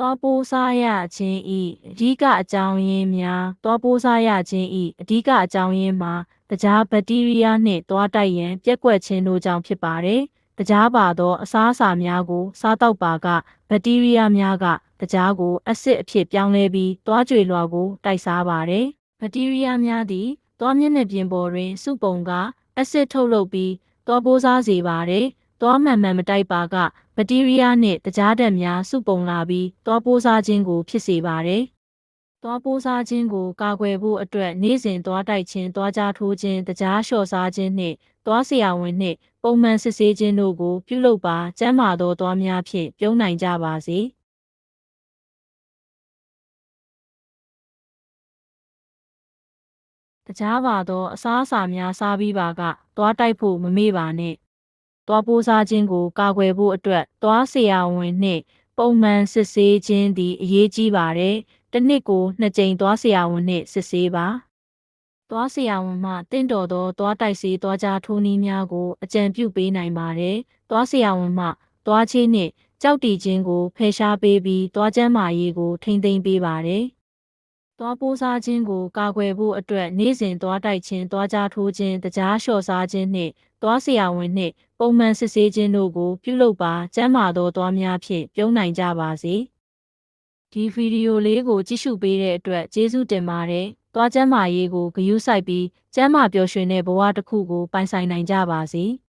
သွားပိုးစားရခြင်းဤအဓိကအကြောင်းရင်းများသွားပိုးစားရခြင်းဤအဓိကအကြောင်းရင်းမှာတကြားဘက်တီးရီးယားနှင့်သွားတိုက်ရန်ပြက်ကွက်ခြင်းတို့ကြောင့်ဖြစ်ပါတယ်။တကြားပါသောအစားအစာများကို စားတောက်ပါကဘက်တီးရီးယားများကတကြားကိုအဆစ်အဖြစ်ပြောင်းလဲပြီးသွားကြွေလွှာကို တိုက်စားပါတယ်။ဘက်တီးရီးယားများသည်သွားမျက်နှာပြင်ပေါ်တွင်စုပုံကအဆစ်ထုတ်လုပ်ပြီးသွားပိုးစားစေပါတယ်။ သွားမှန်မှန်မတိုက်ပါကဘက်တီးရီးယားနှင့်တကြားဓာတ်များစုပုံလာပြီးသွားပိုးစားခြင်းကိုဖြစ်စေပါတယ်။သွားပိုးစားခြင်းကိုကာကွယ်ဖို့အတွက်နေ့စဉ်သွားတိုက်ခြင်းသွားကြားထိုးခြင်းတကြားလျှော့စားခြင်းနှင့်သွားဆရာဝန်နှင့်ပုံမှန်စစ်ဆေးခြင်းတို့ကိုပြုလုပ်ပါကျန်းမာသောသွားများဖြင့်ပြုံးနိုင်ကြပါစေ။တကြားပါသောအစားအစာများစားပြီးပါကသွားတိုက်ဖို့မမေ့ပါနဲ့ သွားပိုးစားခြင်းကိုကာကွယ်ဖို့အတွက်သွားဆရာဝန်နှင့်ပုံမှန်စစ်ဆေးခြင်းသည်အရေးကြီးပါတယ်တစ်နှစ်ကိုနှစ်ကြိမ်သွားဆရာဝန်နှင့်စစ်ဆေးပါသွားဆရာဝန်မှတင့်တော်သောသွားတိုက်ဆေးသွားကြားထိုးနည်းများကိုအကြံပြုပေးနိုင်ပါတယ်သွားဆရာဝန်မှသွားချေးနှင့်ကြောက်တီခြင်းကိုဖယ်ရှားပေးပြီးသွားကျန်းမာရေးကိုထိမ့်သိမ်းပေးပါတယ် သွားပိုးစားခြင်းကိုကာကွယ်ဖို့အတွက်နေ့စဉ်သွားတိုက်ခြင်းသွားကြားထိုးခြင်းတကြားလျှော့စားခြင်းနှင့်သွားဆရာဝန်နှင့်ပုံမှန်စစ်ဆေးခြင်းတို့ကိုပြုလုပ်ပါကျန်းမာသောသွားများဖြင့်ပြုံးနိုင်ကြပါစေဒီဗီဒီယိုလေးကိုကြည့်ရှုပေးတဲ့အတွက်ကျေးဇူးတင်ပါတယ်သွားကျန်းမာရေးကိုဂရုစိုက်ပြီးကျန်းမာပျော်ရွှင်တဲ့ဘဝတစ်ခုကိုပိုင်ဆိုင်နိုင်ကြပါစေ။